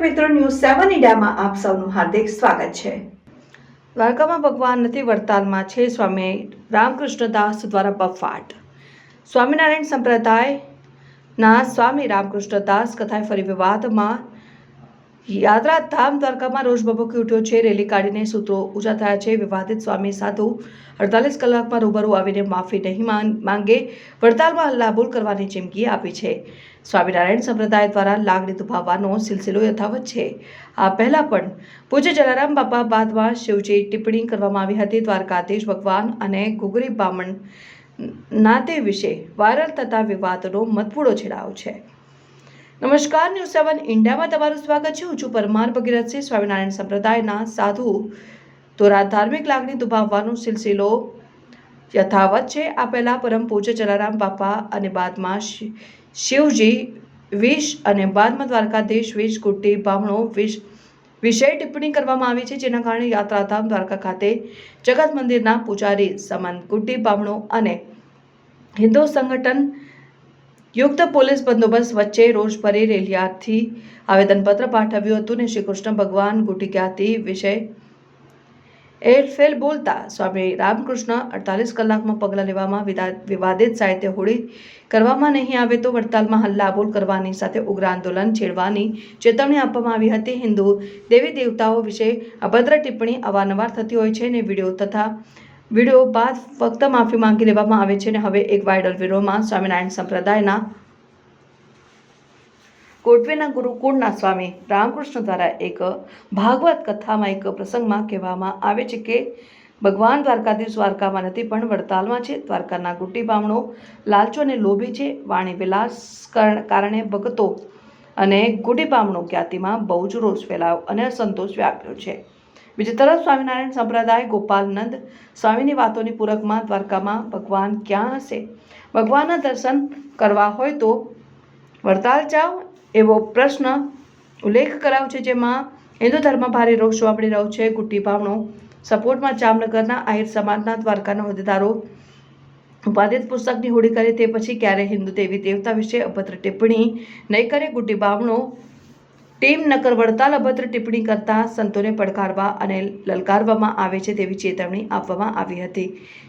મિત્રો ન્યૂઝ સેવન ઇન્ડિયામાં આપ સૌનું હાર્દિક સ્વાગત છે. દ્વારકામાં ભગવાન નથી વડતાલમાં છે સ્વામી રામકૃષ્ણદાસ દ્વારા બફાટ. સ્વામિનારાયણ સંપ્રદાયના સ્વામી રામકૃષ્ણદાસ કથાએ ફરી વિવાદમાં યાત્રાધામ દ્વારકામાં રોષ ભભૂકી ઉઠ્યો છે. રેલી કાઢીને સૂત્રો ઊંચા થયા છે. વિવાદિત સ્વામી સાધુ અડતાલીસ કલાકમાં રૂબરૂ આવીને માફી નહીં માંગ- વડતાલમાં હલ્લાબોલ કરવાની ચીમકી આપી છે. સ્વામિનારાયણ સંપ્રદાય દ્વારા લાગણી દુભાવવાનો સિલસિલો યથાવત છે. આ પહેલાં પણ પૂજ્ય જલારામ બાપા બાદમાં શિવજી ટિપ્પણી કરવામાં આવી હતી. દ્વારકાધીશ ભગવાન અને ઘુઘરી બામણ નાતે વિશે વાયરલ થતા વિવાદનો મતપૂડો છેડાયો છે. નમસ્કાર, ન્યૂઝ સેવન ઇન્ડિયામાં તમારું સ્વાગત છે. હું છું પરમાર ભગીરથસિંહ સ્વામિનારાયણ સંપ્રદાયના સાધુ દ્વારા ધાર્મિક લાગણી દુભાવવાનો સિલસિલો યથાવત છે. આ પહેલાં પરમ પૂજ્ય જલારામ બાપા અને બાદમાં શિવજી વિષ અને બાદમાં દ્વારકાધીશ વિષ કુટ્ટી બામણો વિષ વિષય ટિપ્પણી કરવામાં આવી છે, જેના કારણે યાત્રાધામ દ્વારકા ખાતે જગત મંદિરના પૂજારી સમન કુટી બામણો અને હિન્દુ સંગઠન યુક્ત પોલીસ બંદોબસ્ત વચ્ચે રોષભરી રેલિયાથી આવેદનપત્ર પાઠવ્યું હતું ને શ્રી ભગવાન ગુટિક્યાથી વિષય એરફેલ બોલતા સ્વામી રામકૃષ્ણ અડતાલીસ કલાકમાં પગલાં લેવામાં વિવાદિત સાહિત્ય હોળી કરવામાં નહીં આવે તો વડતાલમાં હલ્લાબોલ કરવાની સાથે ઉગ્ર આંદોલન છેડવાની ચેતવણી આપવામાં આવી હતી. હિન્દુ દેવી દેવતાઓ વિશે અભદ્ર ટિપ્પણી અવારનવાર થતી હોય છે ને વીડિયો તથા વીડિયો બાદ ફક્ત માફી માંગી લેવામાં આવે છે અને હવે એક વાયરલ વિડીયોમાં સ્વામિનારાયણ સંપ્રદાયના કોટવેના ગુરુકુળના સ્વામી રામકૃષ્ણ દ્વારા એક ભાગવત કથામાં એક પ્રસંગમાં કહેવામાં આવે છે કે ભગવાન દ્વારકાધીશ દ્વારકામાં નથી, પણ વડતાલમાં છે. દ્વારકાના ગુટ્ટી બામણો લાલચો અને લોભી છે. વાણી વિલાસ કર- કારણે ભગતો અને ગુટી બામણો જ્ઞાતિમાં બહુ જ રોષ ફેલાયો અને અસંતોષ વ્યાપ્યો છે. બીજી તરફ સ્વામિનારાયણ સંપ્રદાય, ગોપાલનંદ સ્વામીની વાતોની પૂરકમાં દ્વારકામાં ભગવાન ક્યાં હશે? ભગવાનના દર્શન કરવા હોય તો વડતાલ જાઓ. એવો પ્રશ્ન ઉલ્લેખ કરાવ છે જેમાં હિન્દુ ધર્મ ભારે રોષ જોવા રહ્યો છે. ગુટ્ટી ભાવનો સપોર્ટમાં જામનગરના આહિર સમાજના દ્વારકાના હોદ્દેદારો ઉપાદિત પુસ્તકની હોડી કરે તે પછી ક્યારે હિન્દુ દેવી દેવતા વિશે અભદ્ર ટિપ્પણી નહીં કરે? ગુટ્ટી બામણો ટીમ નકર વડતાલ અભદ્ર ટિપ્પણી કરતા સંતોને પડકારવા અને લલકારવામાં આવે છે તેવી ચેતવણી આપવામાં આવી હતી.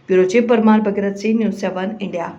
Bureau chief Parmar Bhagirathsinh, news seven, India.